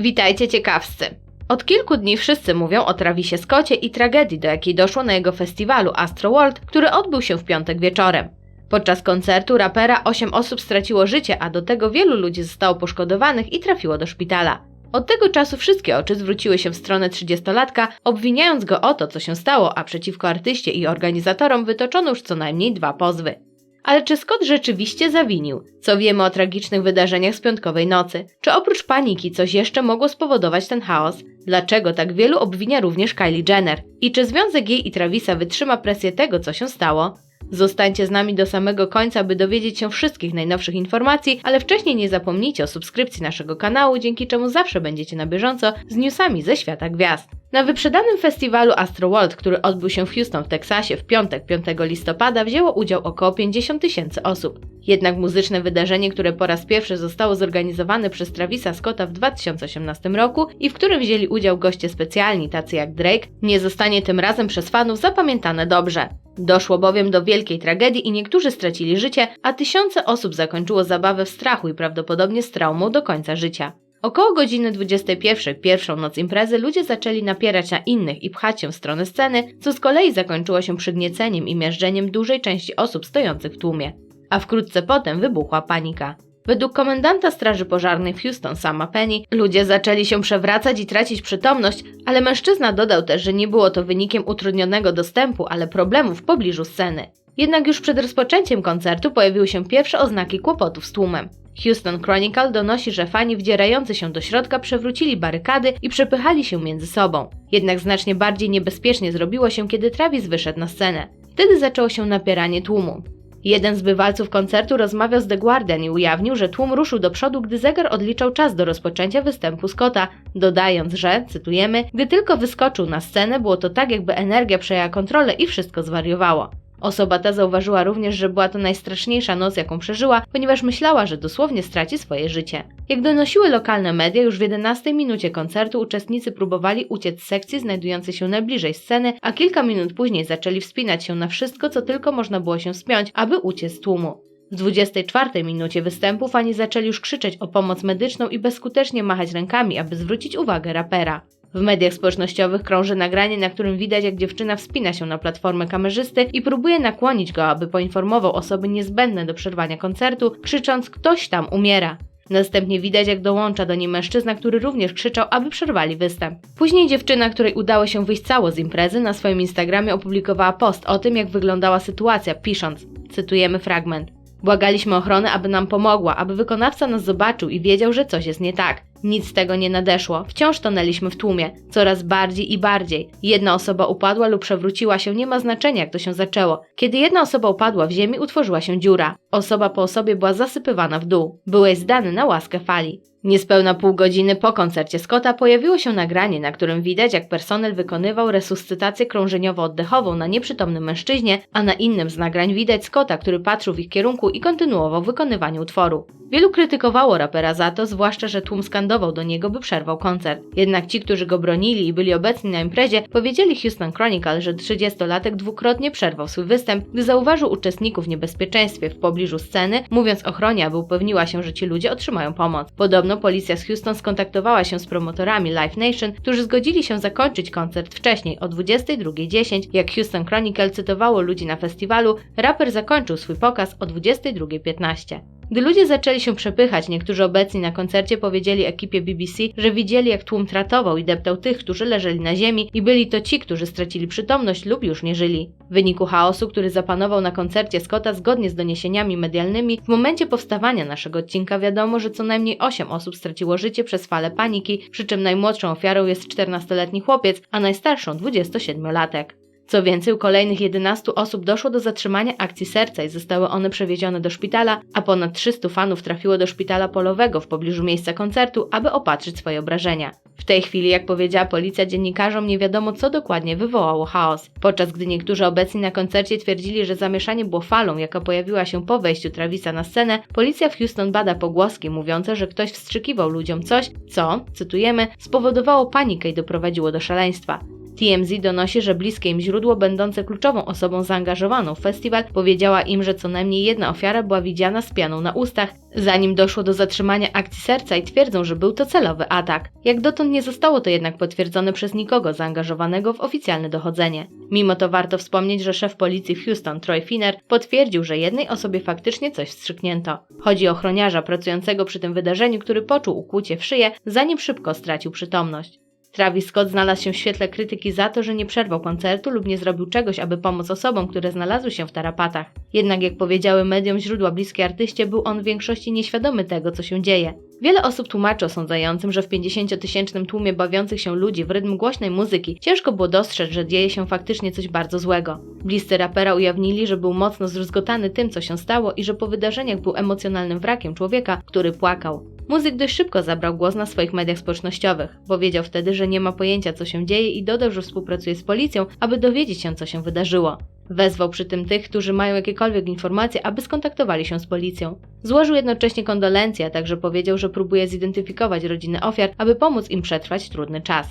Witajcie ciekawscy! Od kilku dni wszyscy mówią o Travisie Scotcie i tragedii, do jakiej doszło na jego festiwalu Astroworld, który odbył się w piątek wieczorem. Podczas koncertu rapera 8 osób straciło życie, a do tego wielu ludzi zostało poszkodowanych i trafiło do szpitala. Od tego czasu wszystkie oczy zwróciły się w stronę 30-latka, obwiniając go o to, co się stało, a przeciwko artyście i organizatorom wytoczono już co najmniej dwa pozwy. Ale czy Scott rzeczywiście zawinił? Co wiemy o tragicznych wydarzeniach z piątkowej nocy? Czy oprócz paniki coś jeszcze mogło spowodować ten chaos? Dlaczego tak wielu obwinia również Kylie Jenner? I czy związek jej i Travisa wytrzyma presję tego, co się stało? Zostańcie z nami do samego końca, by dowiedzieć się wszystkich najnowszych informacji, ale wcześniej nie zapomnijcie o subskrypcji naszego kanału, dzięki czemu zawsze będziecie na bieżąco z newsami ze świata gwiazd. Na wyprzedanym festiwalu Astroworld, który odbył się w Houston w Teksasie w piątek 5 listopada, wzięło udział około 50 tysięcy osób. Jednak muzyczne wydarzenie, które po raz pierwszy zostało zorganizowane przez Travisa Scotta w 2018 roku i w którym wzięli udział goście specjalni tacy jak Drake, nie zostanie tym razem przez fanów zapamiętane dobrze. Doszło bowiem do wielkiej tragedii i niektórzy stracili życie, a tysiące osób zakończyło zabawę w strachu i prawdopodobnie z traumą do końca życia. Około godziny 21, pierwszą noc imprezy, ludzie zaczęli napierać na innych i pchać się w stronę sceny, co z kolei zakończyło się przygnieceniem i miażdżeniem dużej części osób stojących w tłumie. A wkrótce potem wybuchła panika. Według komendanta Straży Pożarnej w Houston, Sama Penny, ludzie zaczęli się przewracać i tracić przytomność, ale mężczyzna dodał też, że nie było to wynikiem utrudnionego dostępu, ale problemów w pobliżu sceny. Jednak już przed rozpoczęciem koncertu pojawiły się pierwsze oznaki kłopotów z tłumem. Houston Chronicle donosi, że fani wdzierający się do środka przewrócili barykady i przepychali się między sobą. Jednak znacznie bardziej niebezpiecznie zrobiło się, kiedy Travis wyszedł na scenę. Wtedy zaczęło się napieranie tłumu. Jeden z bywalców koncertu rozmawiał z The Guardian i ujawnił, że tłum ruszył do przodu, gdy zegar odliczał czas do rozpoczęcia występu Scotta, dodając, że, cytujemy, gdy tylko wyskoczył na scenę, było to tak, jakby energia przejęła kontrolę i wszystko zwariowało. Osoba ta zauważyła również, że była to najstraszniejsza noc, jaką przeżyła, ponieważ myślała, że dosłownie straci swoje życie. Jak donosiły lokalne media, już w 11 minucie koncertu uczestnicy próbowali uciec z sekcji znajdującej się najbliżej sceny, a kilka minut później zaczęli wspinać się na wszystko, co tylko można było się spiąć, aby uciec z tłumu. W 24 minucie występu fani zaczęli już krzyczeć o pomoc medyczną i bezskutecznie machać rękami, aby zwrócić uwagę rapera. W mediach społecznościowych krąży nagranie, na którym widać, jak dziewczyna wspina się na platformę kamerzysty i próbuje nakłonić go, aby poinformował osoby niezbędne do przerwania koncertu, krzycząc: Ktoś tam umiera. Następnie widać, jak dołącza do niej mężczyzna, który również krzyczał, aby przerwali występ. Później dziewczyna, której udało się wyjść cało z imprezy, na swoim Instagramie opublikowała post o tym, jak wyglądała sytuacja, pisząc, cytujemy fragment. Błagaliśmy ochronę, aby nam pomogła, aby wykonawca nas zobaczył i wiedział, że coś jest nie tak. Nic z tego nie nadeszło. Wciąż tonęliśmy w tłumie, coraz bardziej i bardziej. Jedna osoba upadła lub przewróciła się, nie ma znaczenia jak to się zaczęło. Kiedy jedna osoba upadła w ziemi, utworzyła się dziura. Osoba po osobie była zasypywana w dół. Byłeś zdany na łaskę fali. Niespełna pół godziny po koncercie Scotta pojawiło się nagranie, na którym widać, jak personel wykonywał resuscytację krążeniowo-oddechową na nieprzytomnym mężczyźnie, a na innym z nagrań widać Scotta, który patrzył w ich kierunku i kontynuował wykonywanie utworu. Wielu krytykowało rapera za to, zwłaszcza, że tłum skandował do niego, by przerwał koncert. Jednak ci, którzy go bronili i byli obecni na imprezie, powiedzieli Houston Chronicle, że 30-latek dwukrotnie przerwał swój występ, gdy zauważył uczestników w niebezpieczeństwie w pobliżu sceny, mówiąc ochronie, aby upewniła się, że ci ludzie otrzymają pomoc. Podobno policja z Houston skontaktowała się z promotorami Live Nation, którzy zgodzili się zakończyć koncert wcześniej, o 22.10. Jak Houston Chronicle cytowało ludzi na festiwalu, raper zakończył swój pokaz o 22.15. Gdy ludzie zaczęli się przepychać, niektórzy obecni na koncercie powiedzieli ekipie BBC, że widzieli jak tłum tratował i deptał tych, którzy leżeli na ziemi i byli to ci, którzy stracili przytomność lub już nie żyli. W wyniku chaosu, który zapanował na koncercie Scotta zgodnie z doniesieniami medialnymi, w momencie powstawania naszego odcinka wiadomo, że co najmniej 8 osób straciło życie przez falę paniki, przy czym najmłodszą ofiarą jest 14-letni chłopiec, a najstarszą 27-latek. Co więcej, u kolejnych 11 osób doszło do zatrzymania akcji serca i zostały one przewiezione do szpitala, a ponad 300 fanów trafiło do szpitala polowego w pobliżu miejsca koncertu, aby opatrzyć swoje obrażenia. W tej chwili, jak powiedziała policja dziennikarzom, nie wiadomo co dokładnie wywołało chaos. Podczas gdy niektórzy obecni na koncercie twierdzili, że zamieszanie było falą, jaka pojawiła się po wejściu Travisa na scenę, policja w Houston bada pogłoski mówiące, że ktoś wstrzykiwał ludziom coś, co, cytujemy, spowodowało panikę i doprowadziło do szaleństwa. TMZ donosi, że bliskie im źródło, będące kluczową osobą zaangażowaną w festiwal, powiedziała im, że co najmniej jedna ofiara była widziana z pianą na ustach, zanim doszło do zatrzymania akcji serca i twierdzą, że był to celowy atak. Jak dotąd nie zostało to jednak potwierdzone przez nikogo zaangażowanego w oficjalne dochodzenie. Mimo to warto wspomnieć, że szef policji w Houston, Troy Finner, potwierdził, że jednej osobie faktycznie coś wstrzyknięto. Chodzi o ochroniarza pracującego przy tym wydarzeniu, który poczuł ukłucie w szyję, zanim szybko stracił przytomność. Travis Scott znalazł się w świetle krytyki za to, że nie przerwał koncertu lub nie zrobił czegoś, aby pomóc osobom, które znalazły się w tarapatach. Jednak jak powiedziały mediom źródła bliskie artyście, był on w większości nieświadomy tego, co się dzieje. Wiele osób tłumaczy osądzającym, że w 50-tysięcznym tłumie bawiących się ludzi w rytm głośnej muzyki ciężko było dostrzec, że dzieje się faktycznie coś bardzo złego. Bliscy rapera ujawnili, że był mocno zdruzgotany tym, co się stało i że po wydarzeniach był emocjonalnym wrakiem człowieka, który płakał. Muzyk dość szybko zabrał głos na swoich mediach społecznościowych. Powiedział wtedy, że nie ma pojęcia, co się dzieje i dodał, że współpracuje z policją, aby dowiedzieć się, co się wydarzyło. Wezwał przy tym tych, którzy mają jakiekolwiek informacje, aby skontaktowali się z policją. Złożył jednocześnie kondolencje, a także powiedział, że próbuje zidentyfikować rodziny ofiar, aby pomóc im przetrwać trudny czas.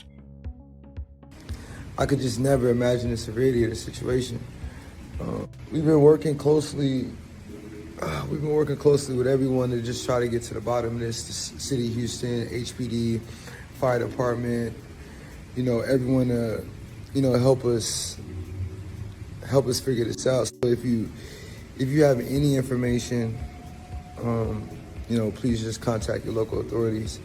I could just never imagine the severity of the situation. Uh, we've been working closely. Uh, we've been working closely with everyone to just try to get to the bottom of this. The city Houston, HPD, fire department. You know, everyone. to, you know, help us. Help us figure this out. So if you, if you have any information, um, you know, please just contact your local authorities.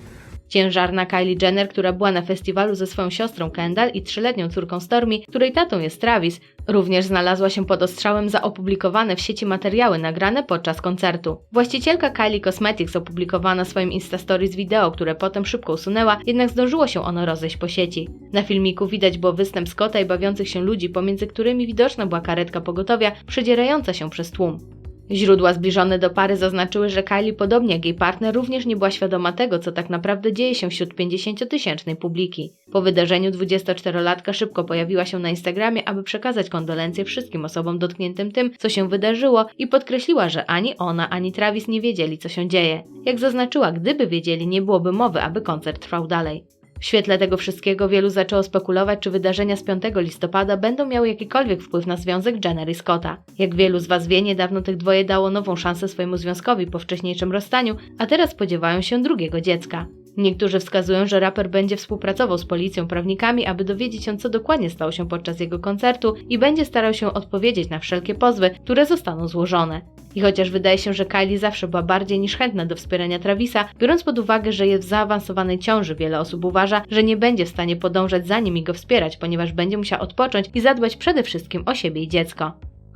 Ciężarna Kylie Jenner, która była na festiwalu ze swoją siostrą Kendall i trzyletnią córką Stormy, której tatą jest Travis, również znalazła się pod ostrzałem za opublikowane w sieci materiały nagrane podczas koncertu. Właścicielka Kylie Cosmetics opublikowała na swoim Instastories wideo, które potem szybko usunęła, jednak zdążyło się ono rozejść po sieci. Na filmiku widać było występ Scotta i bawiących się ludzi, pomiędzy którymi widoczna była karetka pogotowia przedzierająca się przez tłum. Źródła zbliżone do pary zaznaczyły, że Kylie, podobnie jak jej partner, również nie była świadoma tego, co tak naprawdę dzieje się wśród 50-tysięcznej publiki. Po wydarzeniu 24-latka szybko pojawiła się na Instagramie, aby przekazać kondolencje wszystkim osobom dotkniętym tym, co się wydarzyło i podkreśliła, że ani ona, ani Travis nie wiedzieli, co się dzieje. Jak zaznaczyła, gdyby wiedzieli, nie byłoby mowy, aby koncert trwał dalej. W świetle tego wszystkiego wielu zaczęło spekulować, czy wydarzenia z 5 listopada będą miały jakikolwiek wpływ na związek Jenner i Scotta. Jak wielu z Was wie, niedawno tych dwoje dało nową szansę swojemu związkowi po wcześniejszym rozstaniu, a teraz spodziewają się drugiego dziecka. Niektórzy wskazują, że raper będzie współpracował z policją, prawnikami, aby dowiedzieć się, co dokładnie stało się podczas jego koncertu i będzie starał się odpowiedzieć na wszelkie pozwy, które zostaną złożone. I chociaż wydaje się, że Kylie zawsze była bardziej niż chętna do wspierania Travisa, biorąc pod uwagę, że jest w zaawansowanej ciąży, wiele osób uważa, że nie będzie w stanie podążać za nim i go wspierać, ponieważ będzie musiała odpocząć i zadbać przede wszystkim o siebie i dziecko.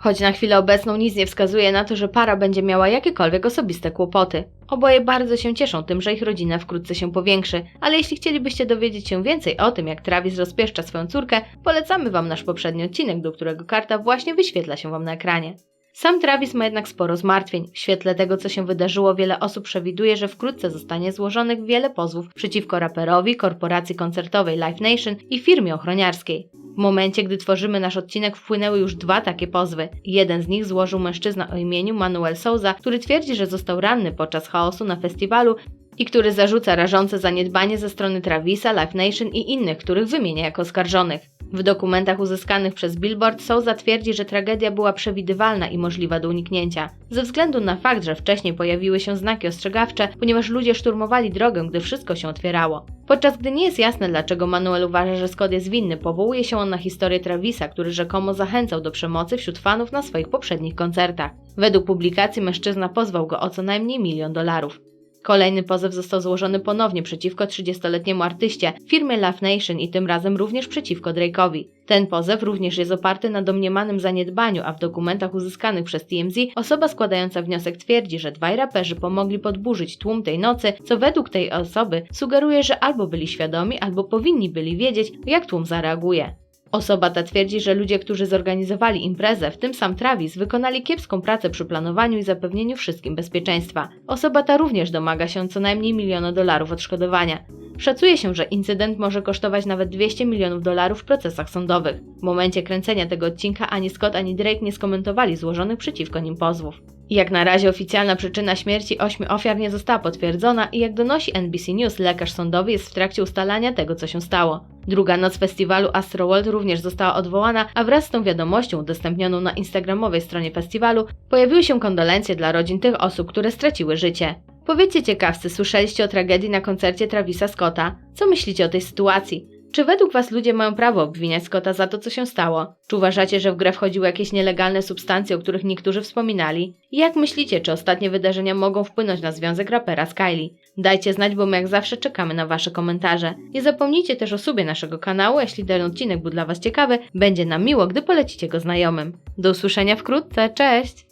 Choć na chwilę obecną nic nie wskazuje na to, że para będzie miała jakiekolwiek osobiste kłopoty. Oboje bardzo się cieszą tym, że ich rodzina wkrótce się powiększy, ale jeśli chcielibyście dowiedzieć się więcej o tym, jak Travis rozpieszcza swoją córkę, polecamy Wam nasz poprzedni odcinek, do którego karta właśnie wyświetla się Wam na ekranie. Sam Travis ma jednak sporo zmartwień. W świetle tego, co się wydarzyło, wiele osób przewiduje, że wkrótce zostanie złożonych wiele pozwów przeciwko raperowi, korporacji koncertowej Live Nation i firmie ochroniarskiej. W momencie, gdy tworzymy nasz odcinek, wpłynęły już dwa takie pozwy. Jeden z nich złożył mężczyzna o imieniu Manuel Souza, który twierdzi, że został ranny podczas chaosu na festiwalu i który zarzuca rażące zaniedbanie ze strony Travisa, Live Nation i innych, których wymienia jako oskarżonych. W dokumentach uzyskanych przez Billboard Souza twierdzi, że tragedia była przewidywalna i możliwa do uniknięcia, ze względu na fakt, że wcześniej pojawiły się znaki ostrzegawcze, ponieważ ludzie szturmowali drogę, gdy wszystko się otwierało. Podczas gdy nie jest jasne, dlaczego Manuel uważa, że Scott jest winny, powołuje się on na historię Travisa, który rzekomo zachęcał do przemocy wśród fanów na swoich poprzednich koncertach. Według publikacji mężczyzna pozwał go o co najmniej milion dolarów. Kolejny pozew został złożony ponownie przeciwko 30-letniemu artyście, firmie Love Nation i tym razem również przeciwko Drake'owi. Ten pozew również jest oparty na domniemanym zaniedbaniu, a w dokumentach uzyskanych przez TMZ osoba składająca wniosek twierdzi, że dwaj raperzy pomogli podburzyć tłum tej nocy, co według tej osoby sugeruje, że albo byli świadomi, albo powinni byli wiedzieć, jak tłum zareaguje. Osoba ta twierdzi, że ludzie, którzy zorganizowali imprezę, w tym sam Travis, wykonali kiepską pracę przy planowaniu i zapewnieniu wszystkim bezpieczeństwa. Osoba ta również domaga się co najmniej miliona dolarów odszkodowania. Szacuje się, że incydent może kosztować nawet 200 milionów dolarów w procesach sądowych. W momencie kręcenia tego odcinka ani Scott, ani Drake nie skomentowali złożonych przeciwko nim pozwów. Jak na razie oficjalna przyczyna śmierci ośmiu ofiar nie została potwierdzona i jak donosi NBC News, lekarz sądowy jest w trakcie ustalania tego, co się stało. Druga noc festiwalu Astroworld również została odwołana, a wraz z tą wiadomością udostępnioną na instagramowej stronie festiwalu pojawiły się kondolencje dla rodzin tych osób, które straciły życie. Powiedzcie ciekawcy, słyszeliście o tragedii na koncercie Travisa Scotta? Co myślicie o tej sytuacji? Czy według Was ludzie mają prawo obwiniać Scotta za to, co się stało? Czy uważacie, że w grę wchodziły jakieś nielegalne substancje, o których niektórzy wspominali? I jak myślicie, czy ostatnie wydarzenia mogą wpłynąć na związek rapera z Kylie? Dajcie znać, bo my jak zawsze czekamy na Wasze komentarze. Nie zapomnijcie też o subie naszego kanału, jeśli ten odcinek był dla Was ciekawy, będzie nam miło, gdy polecicie go znajomym. Do usłyszenia wkrótce, cześć!